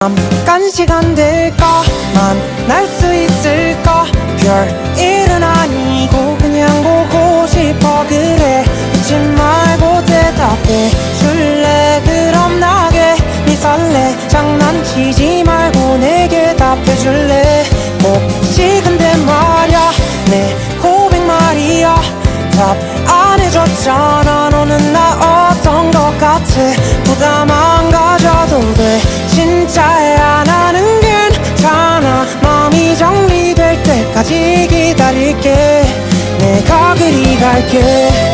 잠깐 시간 될까? 만 날 수 있을까? 별 일은 아니고 그냥 보고 싶어. 그래 묻지 말고 대답해. 줄래 그럼 나게. 네 설레. 장난치지 말고 내게 답해 줄래? 혹시 근데 말야. 내 고백 말이야. 답 안 해줬잖아. 너는 나 어떤 것 같아? 부담 안가 때까지 기다릴게. 내가 그리 갈게